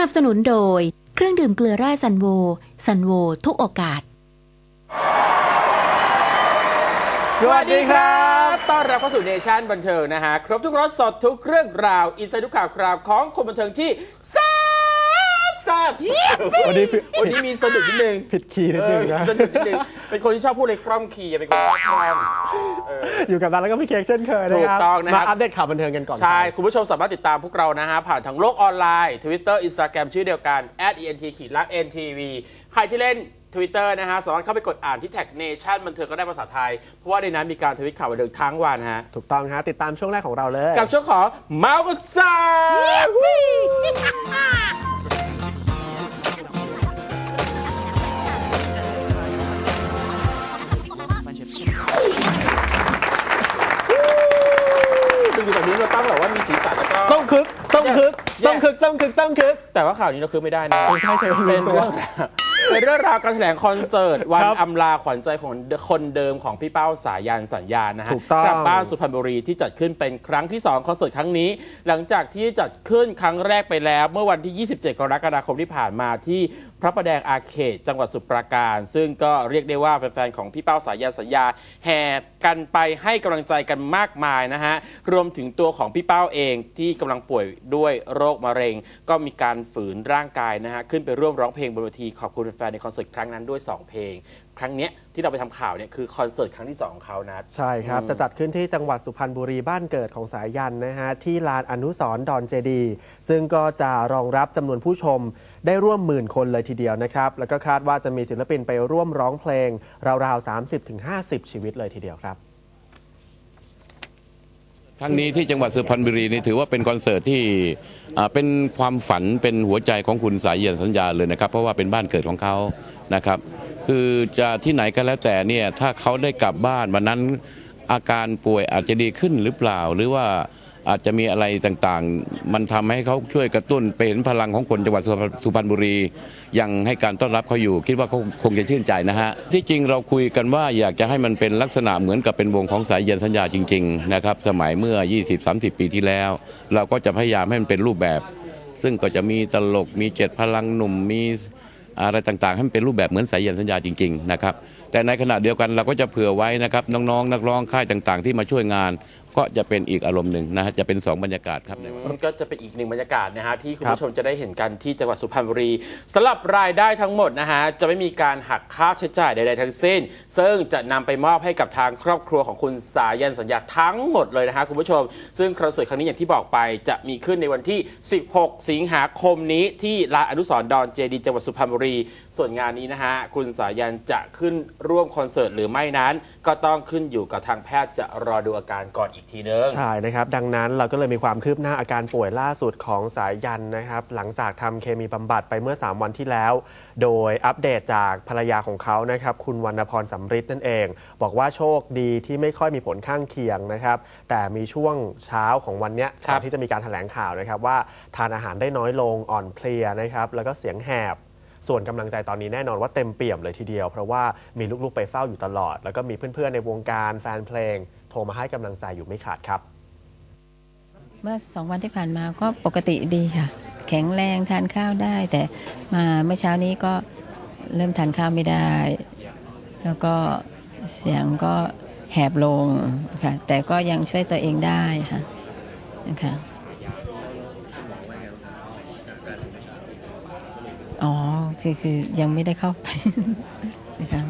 สนับสนุนโดย เครื่องดื่มเกลือแร่ซันโว ซันโว ทุกโอกาส สวัสดีครับ ต้อนรับเข้าสู่เนชั่นบันเทิงนะฮะ ครบทุกรสสดทุกเรื่องราว อินไซด์ทุกข่าวคราวของคนบันเทิงที่แซ่ บแซ่บวันนี้ผิดวันนี้มีสะดุดนิดนึงผิดคีย์นิดเอนึองนะสะดุดนิดนึงเป็นคนที่ชอบพูดเลยคล่อมคีย์อย่าเป็นคนชอบคล่อมเอออยู่กับเราแล้วก็พี่เค้กเช่นเคยนะครับถูกต้องนะครับมาอัปเดตข่าวบันเทิงกันก่อนใช่ไปคุณผู้ชมสามารถติดตามพวกเรานะฮะ ผ่านทางโลกออนไลน์ Twitter Instagram ชื่อเดียวกัน @ent ขีดลัก ntv ใครที่เล่น Twitter นะฮะ สามารถเข้าไปกดอ่านที่แท็กเนชั่นบันเทิงก็ได้ภาษาไทย เพราะว่าในนั้นมีการทวิตข่าวบันเทิงทั้งวันฮะ ถูกต้องฮะ ติดตามช่วงแรกของเราเลย กับช่วงของเมาส์กันซ่า ดูแบบนี้เราต้องแบบว่ามีสีสันแล้วก็ ต้องคึกต้องคึก Yes ต้องคึกต้องคึกต้องคึก แต่ว่าข่าวนี้เราคือไม่ได้นะไม่ใช่ใช่เป็นเรื่องราวเป็นเรื่องราวการแถลงคอนเสิร์ต วันครับอำลาขวัญใจของคนเดิมของพี่เป้าสายันสัญญานะฮะถูกต้องกลับบ้านสุพรรณบุรีที่จัดขึ้นเป็นครั้งที่ 2 คอนเสิร์ตครั้งนี้ หลังจากที่จัดขึ้นครั้งแรกไปแล้ว เมื่อวันที่ 27 กรกฎาคมที่ผ่านมาที่ พระประแดงอาเขตจังหวัดสุพรปราการ ซึ่งก็เรียกได้ว่าแฟนๆของพี่เป้าสายยาสัญญา แห่กันไปให้กำลังใจกันมากมายนะฮะ รวมถึงตัวของพี่เป้าเองที่กำลังป่วยด้วยโรคมะเร็ง ก็มีการฝืนร่างกายนะฮะ ขึ้นไปร่วมร้องเพลงบนเวทีขอบคุณแฟนในคอนเสิร์ตครั้งนั้นด้วย 2 เพลง ครั้งเนี้ยที่เราไปทำข่าวเนี่ยคือคอนเสิร์ตครั้งที่ 2 ของเขานะ ใช่ครับอืมจะจัดขึ้นที่จังหวัดสุพรรณบุรีบ้านเกิดของสายยันนะฮะ ที่ลานอนุสรณ์ดอนเจดีซึ่งก็จะรองรับจำนวนผู้ชมได้ร่วมหมื่นคนเลยทีเดียวนะครับ แล้วก็คาดว่าจะมีศิลปินไปร่วมร้องเพลง ราวๆ 30-50 ชีวิตเลยทีเดียวครับ ครั้งนี้ที่จังหวัดสุพรรณบุรีนี่ถือว่าเป็นคอนเสิร์ตที่อ่าเป็นความฝันเป็นหัวใจของคุณสายเยียนสัญญาเลยนะครับ เพราะว่าเป็นบ้านเกิดของเขานะครับ คือจะที่ไหนก็แล้วแต่เนี่ยถ้าเขาได้กลับบ้านวันนั้นอาการป่วยอาจจะดีขึ้นหรือเปล่า หรือว่าอาจจะมีอะไรต่างๆ มันทำให้เขาช่วยกระตุ้นไปเห็นพลังของคนจังหวัดสุพรรณบุรี ยังให้การต้อนรับเขาอยู่ คิดว่าเขาคงจะชื่นใจนะฮะ ที่จริงเราคุยกันว่าอยากจะให้มันเป็นลักษณะเหมือนกับเป็นวงของสายเย็นสัญญาจริงๆนะครับสมัยเมื่อ 20-30 ปีที่แล้ว เราก็จะพยายามให้มันเป็นรูปแบบ ซึ่งก็จะมีตลกมีเจ็ดพลังหนุ่มมี อะไรต่างๆ ให้มันเป็นรูปแบบเหมือนสายยันสัญญาจริงๆนะครับแต่ในขณะเดียวกันเราก็จะเผื่อไว้นะครับน้องๆ นักร้องค่ายต่างๆ ที่มาช่วยงาน ก็จะเป็นอีกอารมณ์หนึ่งนะฮะจะเป็นสองบรรยากาศครับในวันก็จะเป็นอีกหนึ่งบรรยากาศนะฮะที่คุณผู้ชมจะได้เห็นกันที่จังหวัดสุพรรณบุรีสำหรับรายได้ทั้งหมดนะฮะจะไม่มีการหักค่าใช้จ่ายใดๆทั้งสิ้น ซึ่งจะนำไปมอบให้กับทางครอบครัวของคุณสายันสัญญาทั้งหมดเลยนะฮะคุณผู้ชม ซึ่งคอนเสิร์ตครั้งนี้อย่างที่บอกไป จะมีขึ้นในวันที่ 16 สิงหาคมนี้ที่ลานอนุสรดอนเจดีจังหวัดสุพรรณบุรี ส่วนงานนี้นะฮะคุณสายันจะขึ้นร่วมคอนเสิร์ตหรือไม่นั้น ก็ต้องขึ้นอยู่กับทางแพทย์จะรอดูอาการก่อนอีกทีนึง ใช่นะครับ ดังนั้นเราก็เลยมีความคืบหน้าอาการป่วยล่าสุดของสายยันนะครับ หลังจากทำเคมีบำบัดไปเมื่อ 3 วันที่แล้ว โดยอัปเดตจากภรรยาของเขานะครับ คุณวรรณพรสำริดนั่นเอง บอกว่าโชคดีที่ไม่ค่อยมีผลข้างเคียงนะครับ แต่มีช่วงเช้าของวันเนี้ยครับ ก่อนที่จะมีการแถลงข่าวนะครับว่าทานอาหารได้น้อยลงอ่อนเพลียนะครับแล้วก็เสียงแหบ ส่วนกำลังใจตอนนี้แน่นอนว่าเต็มเปี่ยมเลยทีเดียว เพราะว่ามีลูกๆไปเฝ้าอยู่ตลอด แล้วก็มีเพื่อนๆในวงการแฟนเพลง โทรมาให้กำลังใจอยู่ไม่ขาดครับ เมื่อสองวันที่ผ่านมาก็ปกติดีค่ะ แข็งแรงทานข้าวได้ แต่มาเมื่อเช้านี้ก็เริ่มทานข้าวไม่ได้ แล้วก็เสียงก็แหบลงค่ะแต่ก็ยังช่วยตัวเองได้ค่ะนะคะอ๋อคือคือยังไม่ได้เข้าไปนะคะ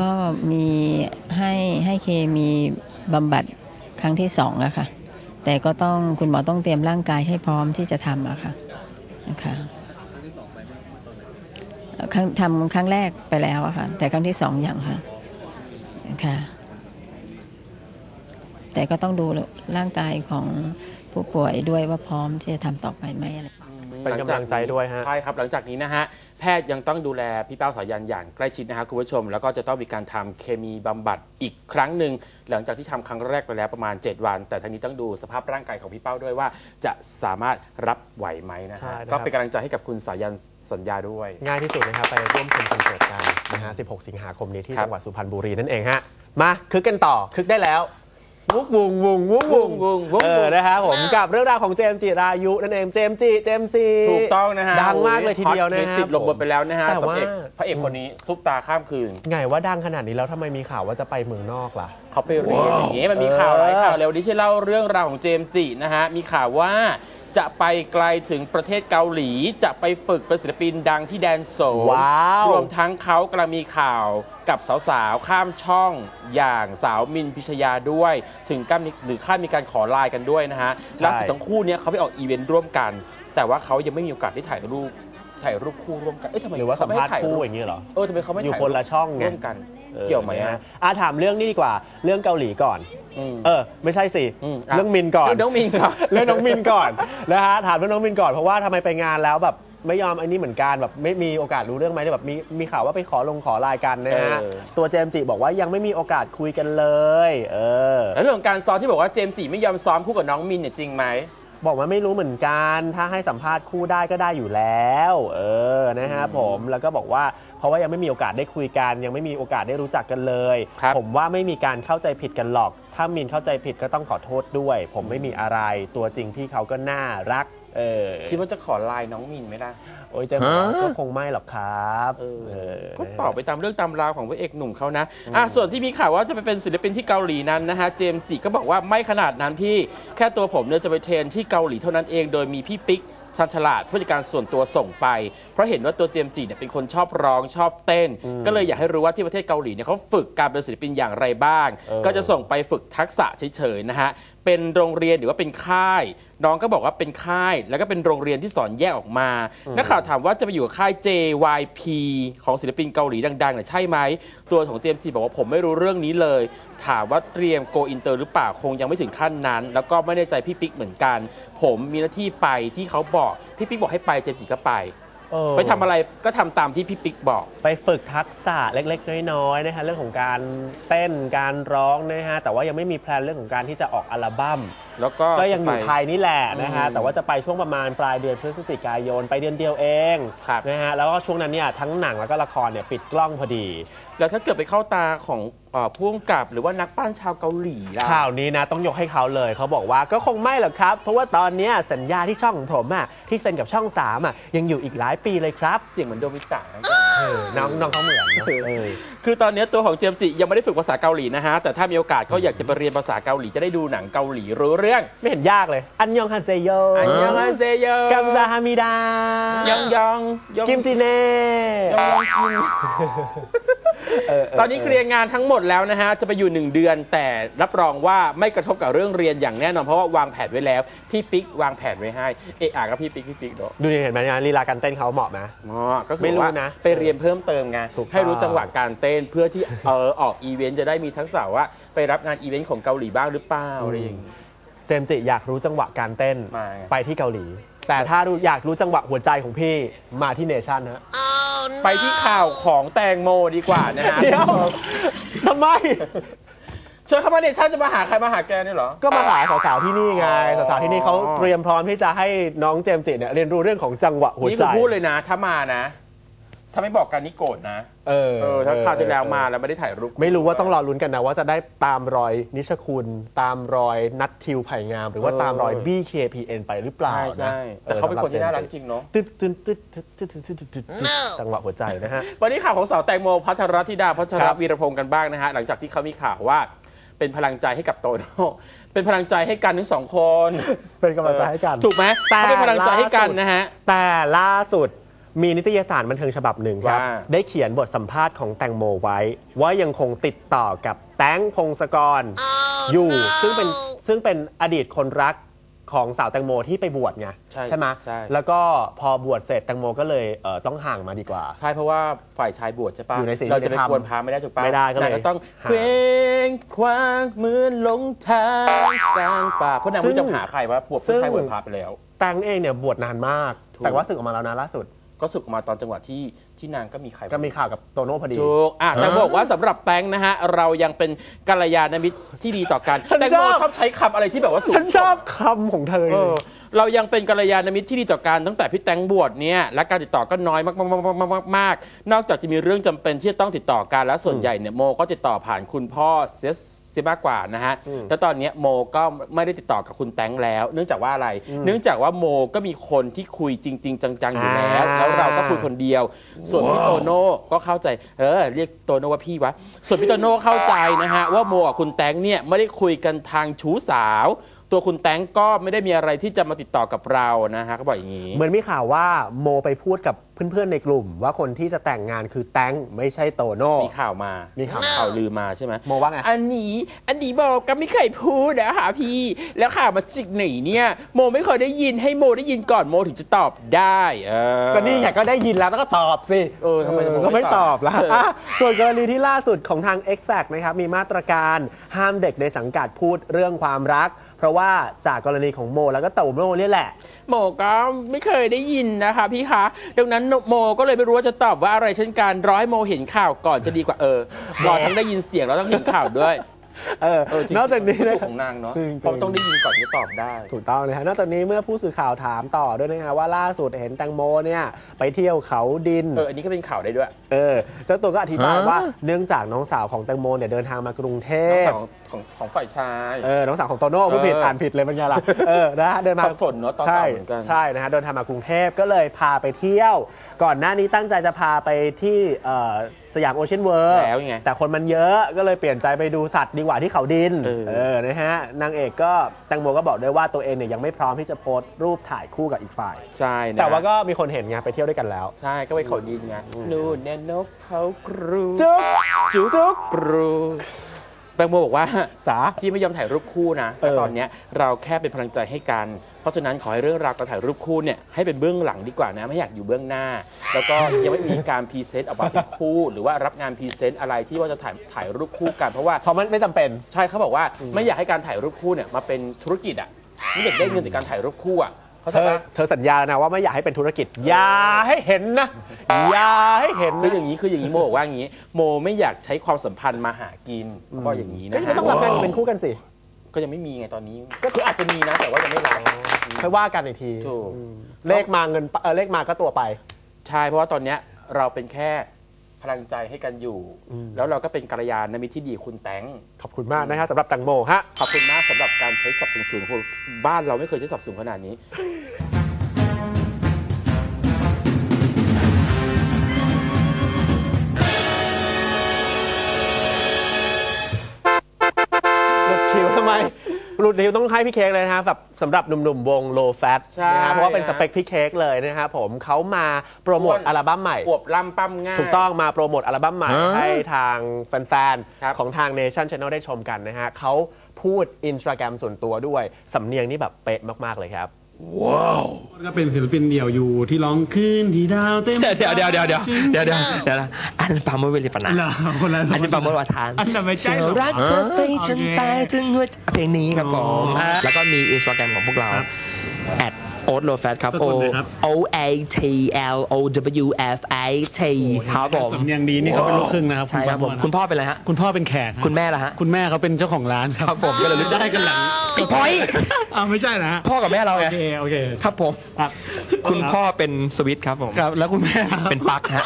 ก็มีให้ให้เคมีบำบัดครั้งที่สองอะค่ะ แต่ก็ต้องคุณหมอต้องเตรียมร่างกายให้พร้อมที่จะทำอะค่ะนะคะครั้งทำครั้งแรกไปแล้วอะค่ะ แต่ครั้งที่สองอยังค่ะค่ะ แต่ก็ต้องดูร่างกายของผู้ป่วยด้วยว่าพร้อมที่จะทำต่อไปไหมอะไร เป็นกำลังใจด้วยฮะ ใช่ครับ หลังจากนี้นะฮะ แพทย์ยังต้องดูแลพี่เป้าสายันอย่างใกล้ชิดนะฮะคุณผู้ชม แล้วก็จะต้องมีการทำเคมีบำบัดอีกครั้งหนึ่ง หลังจากที่ทำครั้งแรกไปแล้วประมาณ 7 วัน แต่ทั้งนี้ต้องดูสภาพร่างกายของพี่เป้าด้วยว่า จะสามารถรับไหวไหมนะใช่ฮะนะครับก็เป็นกำลังใจให้กับคุณสายันสัญญาด้วย ง่ายที่สุดนะครับไปร่วมชมคอนเสิร์ตกันนะฮะ 16 สิงหาคมนี้ที่ครับจังหวัดสุพรรณบุรีนั่นเองฮะ มาคึกกันต่อคึกได้แล้ว วุกวุงวุงวุกวุงวุงวุงวุงเออนะครับผมกับเรื่องราวของเจมส์จิรายุนั่นเองเจมส์จิเจมส์จิถูกต้องนะฮะดังมากเลยทีเดียวนะฮอตฮะฮิตติดลมบนไปแล้วนะฮะแต่สำหรับว่าเอกพระเอกคนนี้ซุปตาข้ามคืนไงว่าดังขนาดนี้แล้วทำไมมีข่าวว่าจะไปเมืองนอกล่ะเขาไปเรียนอย่างงี้มันมีข่าวหลายข่าวเร็วนี้ช่วยเล่าเรื่องราวของเจมส์จินะฮะมีข่าวว่า จะไปไกลถึงประเทศเกาหลี จะไปฝึกเป็นศิลปินดังที่แดนโซลว้าว รวมทั้งเขากำลังมีข่าวกับสาวๆ ข้ามช่องอย่างสาวมินพิชยาด้วย ถึงกั้นมีหรือขั้นมีการขอไลน์กันด้วยนะฮะล่าสุดทั้งคู่เนี้ยเขาไปออกอีเวนต์ร่วมกัน แต่ว่าเขายังไม่มีโอกาสได้ถ่ายรูป ถ่ายรูปคู่ร่วมกัน เอ๊ะทำไมหรือว่าสัมภาษณ์เขไถ่ยคู่รูปอย่างนี้เหรอ เออทำไมเขาไม่อยู่ถ่ายคนละช่องไง ร่วมกัน เกี่ยวไหมนะฮะฮะอะถามเรื่องนี้ดีกว่า เรื่องเกาหลีก่อนมเออ ไม่ใช่สิ อืมอะ เรื่องมินก่อน เรื่องน้องมินก่อน เรื่องน้องมินก่อน นะฮะถามเรื่องน้องมินก่อนเพราะว่าทำไมไปงานแล้วแบบไม่ยอมอันนี้เหมือนกันแบบไม่มีโอกาสรู้เรื่องไหมแบบมีมีข่าวว่าไปขอลงขอไลน์กันนะฮะเออ ตัวเจมส์จิบอกว่ายังไม่มีโอกาสคุยกันเลย เออ แล้วเรื่องของการซ้อมที่บอกว่าเจมส์จิไม่ยอมซ้อมคู่กับน้องมินเนี่ยจริงไหม บอกว่าไม่รู้เหมือนกัน ถ้าให้สัมภาษณ์คู่ได้ก็ได้อยู่แล้ว เออนะฮะผมแล้วก็บอกว่าเพราะว่ายังไม่มีโอกาสได้คุยกัน ยังไม่มีโอกาสได้รู้จักกันเลย ครับ ผมว่าไม่มีการเข้าใจผิดกันหรอก ถ้ามินเข้าใจผิดก็ต้องขอโทษด้วย ผมไม่มีอะไรตัวจริงพี่เขาก็น่ารัก เออคิดว่าจะขอไลน์น้องมินไหมล่ะ โอ้ยเจะบอกว่าก็คงไม่หรอกครับเออเออ ก็ตอบไปตามเรื่องตามราวของพระเอกหนุ่มเขานะอะส่วนที่มีข่าวว่าจะไปเป็นศิลปินที่เกาหลีนั้นนะฮะ เจมส์จิก็บอกว่าไม่ขนาดนั้นพี่ แค่ตัวผมเนี่ยจะไปเทรนที่เกาหลีเท่านั้นเอง โดยมีพี่ปิ๊กชันฉลาดผู้จัดการส่วนตัวส่งไป เพราะเห็นว่าตัวเจมส์จิเนี่ยเป็นคนชอบร้องชอบเต้น ก็เลยอยากให้รู้ว่าที่ประเทศเกาหลีเนี่ยเขาฝึกการเป็นศิลปินอย่างไรบ้างเออก็จะส่งไปฝึกทักษะเฉยๆนะฮะ เป็นโรงเรียนหรือว่าเป็นค่าย น้องก็บอกว่าเป็นค่าย แล้วก็เป็นโรงเรียนที่สอนแยกออกมานักข่าวถามว่าจะไปอยู่กับค่าย JYP ของศิลปินเกาหลีดังๆเนี่ยใช่ไหมตัวของเตรียมจีบอกว่าผมไม่รู้เรื่องนี้เลย ถามว่าเตรียมโกอินเตอร์หรือเปล่าคงยังไม่ถึงขั้นนั้น แล้วก็ไม่แน่ใจพี่ปิ๊กเหมือนกัน ผมมีหน้าที่ไปที่เขาบอกพี่ปิ๊กบอกให้ไปเจมส์จีก็ไป เออ ไปทำอะไรก็ทำตามที่พี่ปิ๊กบอก ไปฝึกทักษะเล็กๆ น้อยๆนะฮะเรื่องของการเต้นการร้องนะฮะแต่ว่ายังไม่มีแพลนเรื่องของการที่จะออกอัลบั้ม แล้วก็ก็ยังอยู่ไปไทยนี่แหละนะฮะอืมแต่ว่าจะไปช่วงประมาณปลายเดือนพฤศจิกายน ไปเดือนเดียวเองครับนะฮะ แล้วก็ช่วงนั้นเนี่ยทั้งหนังแล้วก็ละครเนี่ยปิดกล้องพอดี แล้วถ้าเกิดไปเข้าตาของเอ่อผู้กำกับหรือว่านักปั้นชาวเกาหลีล่ะข่าวนี้นะต้องยกให้เขาเลยเขาบอกว่าก็คงไม่หรอกครับ เพราะว่าตอนเนี้ยสัญญาที่ช่องของผมอะที่เซ็นกับช่อง3อะยังอยู่อีกหลายปีเลยครับ เสียงเหมือนโดมิตะนะ เออน้องน้องเขาเหมือนเนอะเออ คือตอนนี้ตัวของเจมส์จิยังไม่ได้ฝึกภาษาเกาหลีนะฮะ แต่ถ้ามีโอกาสก็อยากจะไปเรียนภาษาเกาหลีจะได้ดูหนังเกาหลีรู้เรื่องไม่เห็นยากเลย อันยองฮันเซโยอันยองอาเซโยกัมซาฮามิดายองยองยองกิมจิเน่ ยองยองกิมเเตอนนี้เคลียร์งานทั้งหมดแล้วนะฮะ จะไปอยู่ 1 เดือน แต่รับรองว่าไม่กระทบกับเรื่องเรียนอย่างแน่นอน เพราะว่าวางแผนไว้แล้ว พี่ปิ๊กวางแผนไว้ให้ เอะอะก็พี่ปิ๊กพี่ปิ๊กเนาะดูดิเห็นไหมงานลีลาการเต้นเขาเหมาะไหม อ๋อก็คืไม่อรู้ว่านะไปเรียนเพิ่มเติมไงถูกต้อง ให้รู้จังหวะการเต้นเพื่อที่เออออกอีเวนต์จะได้มีทักษะว่าไปรับงานอีเวนต์ของเกาหลีบ้างหรือเปล่าอะไรอย่างนี้ เจมส์จิอยากรู้จังหวะการเต้นมาไง ไปที่เกาหลี แต่ถ้ารู้อยากรู้จังหวะหัวใจของพี่มาที่เนชั่นฮะ ไปที่ข่าวของแตงโมดีกว่านะฮะเดี๋ยวทำไม เชิญเข้ามาเนชั่นจะมาหาใครมาหาแกเนี่ยเหรอ ก็มาหาสาวๆที่นี่ไงอ๋อสาวๆที่นี่เขาเตรียมพร้อมที่จะให้น้องเจมส์จิเนี่ยเรียนรู้เรื่องของจังหวะหัวนี่ใจคือพูดเลยนะ ถ้ามานะ ถ้าไม่บอกกันนี่โกรธนะ เออเออถ้าคราวที่แล้วมาแล้วไม่ได้ถ่ายรูปไม่รู้ว่าต้องรอลุ้นกันนะว่าจะได้ตามรอยนิชคุณ ตามรอยนัททิวไผ่งาม หรือว่าตามรอย BKPN ไปหรือเปล่าใช่นะใช่แต่เขาเป็นคนที่น่ารักจริงเนาะตึ๊ดตึ๊ดตึ๊ดตึ๊ดตึ๊ดตึ๊ดตึ๊ดตึ๊ดตึ๊ดจังหวะหัวใจนะฮะ วันนี้ข่าวของสาวแตงโมพัทรธิดาพัชครรับวีรพงศ์กันบ้างนะฮะหลังจากที่เขามีข่าวว่าเป็นพลังใจให้กับโตโน่เป็นพลังใจให้กันทั้งสองคนเป็นกำลังใจให้กัน ถูกไหมแต่เขาเป็นพลังใจให้กันนะฮะ แต่ล่าสุด มีนิตยสารบันเทิงฉบับหนึ่งครับ ว่า ได้เขียนบทสัมภาษณ์ของแตงโมไว้ ว่ายังคงติดต่อกับแตงพงศกรอยู่ ซึ่งเป็นซึ่งเป็นอดีตคนรักของสาวแตงโมที่ไปบวชไงใช่ไหมใช่ แล้วก็พอบวชเสร็จแตงโมก็เลยเอ่อต้องห่างมาดีกว่า ใช่เพราะว่าฝ่ายชายบวชใช่ปะอยู่ในศีลเราจะไปธรรมกวนพาไม่ได้ถูกปะไม่ได้ก็เลยนางก็ต้องหา เคว้งคว้างเหมือนหลงทางกลางป่าเพราะนางไม่รู้จะหาใครว่าบวชซึ่ผู้งชายบวชพาไปแล้ว แตงเองเนี่ยบวชนานมาก ถูก แต่ว่าสึกออกมาแล้วนะล่าสุด ก็สึกออกมาตอนจังหวะที่ที่นางก็มีใครก็มีข่าวกับโตโน่พอดีถูกอะแต่บอกว่าสำหรับแตงนะฮะเรายังเป็นกัลยาณมิตรที่ดีต่อกันฉันแตงชโมอบชอบใช้คำอะไรที่แบบว่าสูงฉันชอบคำของเธอเออเรายังเป็นกัลยาณมิตรที่ดีต่อกันตั้งแต่พี่แตงบวชเนี่ยและการติดต่อก็น้อยมากๆๆๆๆๆนอกจากจะมีเรื่องจำเป็นที่จะต้องติดต่อกันแล้วส่วนใหญ่เนี่ยโมก็ติดต่อผ่านคุณพ่อเสียเสี จะมากกว่านะฮะแล้วตอนเนี้ยโมก็ไม่ได้ติดต่อกับคุณแตงแล้ว เนื่องจากว่าอะไร เนื่องจากว่าโมก็มีคนที่คุยจริง ๆ จังๆอยู่แล้วอ่าแล้วเราก็คุยคนเดียว ส่วนพี่โตโน่ก็เข้าใจเออเรียกโตโน่ว่าพี่วะส่วนพี่โตโน่เข้าใจนะฮะว่าโมกับคุณแตงเนี่ยไม่ได้คุยกันทางชู้สาว ตัวคุณแตงก็ไม่ได้มีอะไรที่จะมาติดต่อกับเรานะฮะก็บอกอย่างนี้ เหมือนมีข่าวว่าโมไปพูดกับ เพื่อนๆในกลุ่ม ว่าคนที่จะแต่งงานคือแตงไม่ใช่โตโน่ มีข่าวมา มีข่าวข่าวลือมาใช่ไหมโมว่าไง อันนี้ อันนี้โมก็ไม่เคยพูดนะคะพี่ แล้วข่าวมาจิกไหนเนี่ย โมไม่เคยได้ยินให้โมได้ยินก่อนโมถึงจะตอบได้เออก็นี่ไงก็ได้ยินแล้วแล้วก็ตอบสิเออทำไมโมไม่ก็ไม่ตตออบบละเอออะส่วนกรณีที่ล่าสุดของทาง Exact นะครับมีมาตรการห้ามเด็กในสังกัดพูดเรื่องความรัก เพราะว่าจากกรณีของโมแล้วก็เต่าโมเนี่ยแหละ โมก็ไม่เคยได้ยินนะคะพี่คะดังนั้นโมก็เลยไม่รู้ว่าจะตอบว่าอะไรเช่นกันรอให้โมเห็นข่าวก่อนจะดีกว่าเออรอทั้งได้ยินเสียงแล้วต้องเห็นข่าวด้วย เออเออจริงนอกจากนี้นะถูของนางเนาะจริงๆ เพราะต้องได้ยินก่อนจะตอบได้ ถูกต้องนะฮะนอกจากนี้เมื่อผู้สื่อข่าวถามต่อด้วยนะฮะว่าล่าสุดเห็นแตงโมเนี่ยไปเที่ยวเขาดิน เออ อันนี้ก็เป็นข่าวได้ด้วย เออเจ้าตัวก็อธิบายว่าเนื่องจากน้องสาวของแตงโมเนี่ยเดินทางมากรุงเทน้องพสาวของของฝ่ายชาย เออน้องสาวของโตโน่ผู้ผิดเอออ่อ่านผิดเลยเป็นไงล่ะเออนะฮะเดินมาสับสนเนอะตอนใช่เก่าเหมือนกัน ใช่นะฮะเดินทางมากรุงเทพก็เลยพาไปเที่ยว ก่อนหน้านี้ตั้งใจจะพาไปที่เอ่อสยามโอเชียนเวิร์แล้วไง แต่คนมันเยอะก็เลยเปลี่ยนใจไปดูสัตว์ดีกว่าที่เขาดินเออ เออนะฮะนางเอกก็แตงโมก็บอกด้วยว่าตัวเองเนี่ยยังไม่พร้อมที่จะโพสต์รูปถ่ายคู่กับอีกฝ่าย ใช่นะแต่ว่าก็มีคนเห็นไงไปเที่ยวด้วยกันแล้ว ใช่ก็ไปเขาดินไงนู่นเนี่ยนกเขากรูจุ๊บจุ๊บจุ๊บกรู แตงโมบอกว่าจ๋าที่ไม่ยอมถ่ายรูปคู่นะเอแต่อตอนเนี้ยเราแค่เป็นพลังใจให้กัน เพราะฉะนั้นขอให้เรื่องราวการถ่ายรูปคู่เนี่ยให้เป็นเบื้องหลังดีกว่านะไม่อยากอยู่เบื้องหน้า แล้วก็ยังไม่มีการพรีเซนต์ออกมาเป็นคู่ หรือว่ารับงานพรีเซนต์อะไรที่ว่าจะถ่ายถ่ายรูปคู่กันเพราะว่าเพราะมันไม่จำเป็น ใช่เขาบอกว่าไม่อยากให้การถ่ายรูปคู่เนี่ยมาเป็นธุรกิจอะไม่อยากได้เงินจากการถ่ายรูปคู่อะ เขาเธใจอปะเธอสัญญานะว่าไม่อยากให้เป็นธุรกิจ อย่าให้เห็นนะ อย่าให้เห็นคือนะอย่างนี้คืออย่างนี้โมบอกว่าอย่างนี้ โมไม่อยากใช้ความสัมพันธ์มาหากินเขาบอกอย่างนี้ก็นะยังฮะไม่ต้องรับงานเป็นคู่กันสิก็ยังไม่มีไงตอนนี้ ก็คืออาจจะมีนะแต่ว่ายังไม่รับค่อยว่ากันอีกทีถูกอืมเลขมาเงินเออเลขมาก็ตัวไป ใช่เพราะว่าตอนเนี้ยเราเป็นแค่ พลังใจให้กันอยู่ แล้วเราก็เป็นกัลยาณมิตรที่ดีคุณแตงขอบคุณมากนะฮะสำหรับแตังโมฮะขอบคุณมากสำหรับการใช้ศัพท์สูงๆของบ้านเราไม่เคยใช้ศัพท์สูงขนาดนี้ หลุดคิวต้องให้พี่เค้กเลยนะฮะแบบสำหรับหนุ่มๆวง low fat ใช่นะฮะเพราะว่าเป็นนะสเปคพี่เค้กเลยนะครับผมเขามาโปรโมทอ้วน อัลบั้มใหม่ อวบล่ำปั้มง่าย ถูกต้องมาโปรโมทอัลบั้มใหม่ให้ทางแฟนครับ ๆ ของทาง Nation Channel ได้ชมกันนะฮะเขาพูดอินสตาแกรมส่วนตัวด้วย สำเนียงนี่แบบเป๊ะมาก ๆ เลยครับ ว้าวก็เป็นศิลปินเดี่ยวอยู่ที่ร้องขึ้นที่ดาวเต็มเดี๋ยวเดี๋ยวเดี๋ยวเดี๋ยวเดี๋ยวเดี๋ยวเดี๋ยวอันปามเวลีปนาอันนี้ปามเวลวาทานอันนั้นไม่ใช่รักเธอไปจนตายถึงหัวเพลงนี้ครับผมแล้วก็มีอินสตาแกรมของพวกเราแอด โอ๊ตโลแฟตครับ สะ O กดหน่อยครับ O A T L O W F I T ครับผมสำเนียงดีนี่เขาเป็นลูกครึ่งนะครับใช่ครับผมณคุณพ่อเป็นอะไรฮะ คุณพ่อเป็นแขกรับคุณแม่ล่ะฮะ คุณแม่เขาเป็นเจ้าของร้านครับครับผมก็เลยรู้จักได้กันหลังไอ้พลอยอ้าวไม่ใช่นะฮะพ่อกับแม่เราโอไงเคโอเคครับผม ครับคุณพ่อเป็นสวิตครับผม ครับแล้วคุณแม่ครับ เป็นปลั๊กฮะ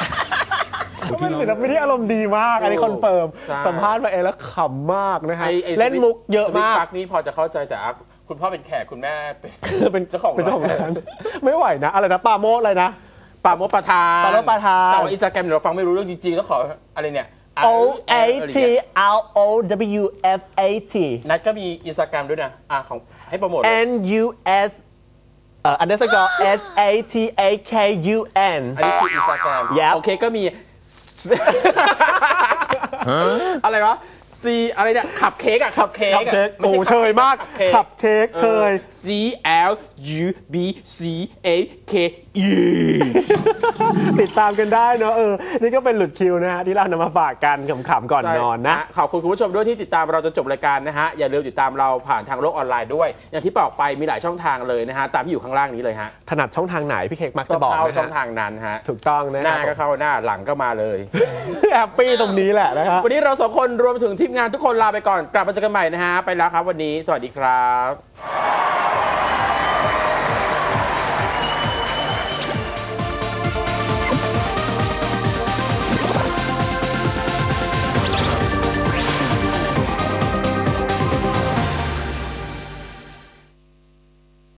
ไม่ศิลปินที่อารมณ์ดีมาก อันนี้คอนเฟิร์ม ใช่ สัมภาษณ์มาเองแล้วขำมากนะฮะ ไอ้ไอ้เล่นมุกเยอะสวิตมากปักนี่พอจะเข้าใจแต่อะ คุณพ่อเป็นแขกคุณแม่เป็นเป็นเจ้าของเป็นเจ้าของร้าร้านนไม่ไหวนะ อะไรนะปาโมดอะไรนะปราโมทประธานปราโมทประธานแต่ว่าอินสตาแกรมเราฟังไม่รู้เรื่องจริงๆแล้วขออะไรเนี่ย O A อะไร T เนี่ย L O W F A T นัดก็มีอินสตาแกรมด้วยนะอะของให้โปรโมทเลย N U S เอ่อ underscore S A T A K U N อันนี้คืออินสตาแกรม Yep โอเคก็มี อะไรวะ ซีอะไรเนี่ยขับเค้กอะขับเค้กขับอะเค้กไม่โอ้ใช่เชยมากขับเค้กเชย C L U B C A K E ติดตามกันได้เนอะเออ นี่ก็เป็นหลุดคิวนะฮะ ที่เรานำมาฝากกันขำๆก่อนนอนนะ ขอบคุณคุณผู้ชมด้วยที่ติดตามเราจนจบรายการนะฮะ อย่าลืมติดตามเราผ่านทางโลกออนไลน์ด้วย อย่างที่บอกไปมีหลายช่องทางเลยนะฮะ ตามที่อยู่ข้างล่างนี้เลยฮะ ถนัดช่องทางไหนพี่เค้กมักก็จะบอกเข้านะช่องฮะทางนั้นฮะ ถูกต้องนะหน้าก็เข้าหน้าหลังก็มาเลยแฮปปี้ตรงนี้แหละนะฮะวันนี้เราสองคนรวมถึงทีมงานทุกคนลาไปก่อน กลับมาเจอกันใหม่นะฮะ ไปแล้วครับวันนี้ สวัสดีครับ